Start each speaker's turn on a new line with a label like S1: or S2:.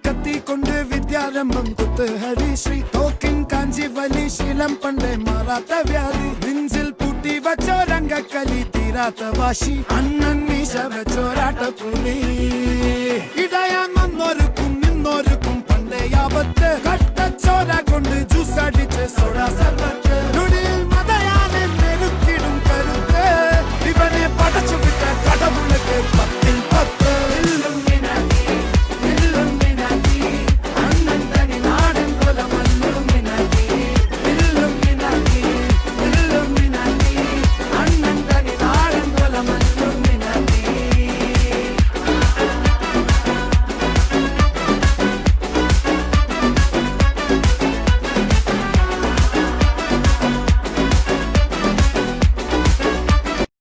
S1: கத்தி கொண்டு வித்யாரம்பம் குத்து. ஹரிஸ்ரீ தோக்கின் காஞ்சி வலி சீலம் பண்டை மாறாத்த வியாதி. நெஞ்சில் பூட்டி வச்சோ ரங்க களி தீராத்த வாஷி அண்ணன்